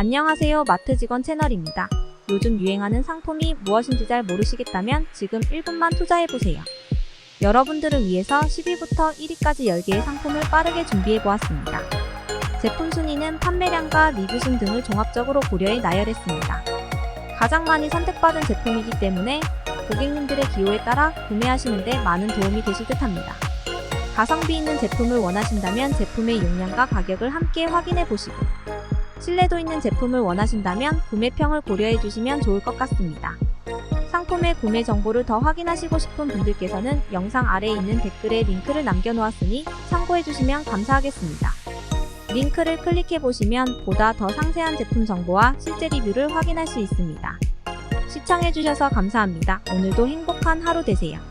안녕하세요. 마트 직원 채널입니다. 요즘 유행하는 상품이 무엇인지 잘 모르시겠다면 지금 1분만 투자해보세요. 여러분들을 위해서 10위부터 1위까지 10개의 상품을 빠르게 준비해보았습니다. 제품 순위는 판매량과 리뷰순 등을 종합적으로 고려해 나열했습니다. 가장 많이 선택받은 제품이기 때문에 고객님들의 기호에 따라 구매하시는데 많은 도움이 되실 듯 합니다. 가성비 있는 제품을 원하신다면 제품의 용량과 가격을 함께 확인해 보시고 신뢰도 있는 제품을 원하신다면 구매평을 고려해 주시면 좋을 것 같습니다. 상품의 구매 정보를 더 확인하시고 싶은 분들께서는 영상 아래에 있는 댓글에 링크를 남겨놓았으니 참고해 주시면 감사하겠습니다. 링크를 클릭해 보시면 보다 더 상세한 제품 정보와 실제 리뷰를 확인할 수 있습니다. 시청해 주셔서 감사합니다. 오늘도 행복한 하루 되세요.